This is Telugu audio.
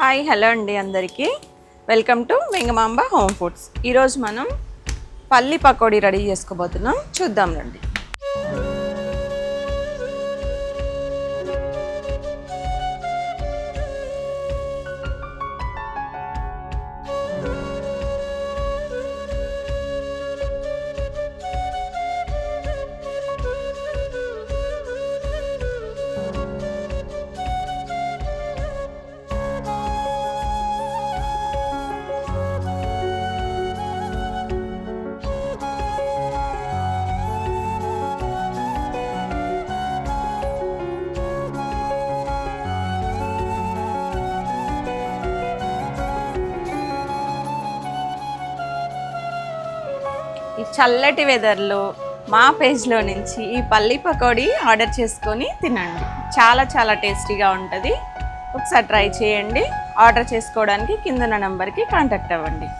హాయ్ హలో అండి అందరికీ. Welcome to Vengamamba home foods. ఈరోజు మనం పల్లి పకోడీ రెడీ చేసుకోబోతున్నాం. చూద్దాం రండి. ఈ చల్లటి వెదర్లో మా పేజ్లో నుంచి ఈ పల్లి పకోడీ ఆర్డర్ చేసుకొని తినండి. చాలా చాలా టేస్టీగా ఉంటుంది. ఒకసారి ట్రై చేయండి. ఆర్డర్ చేసుకోవడానికి కింద నెంబర్కి కాంటాక్ట్ అవ్వండి.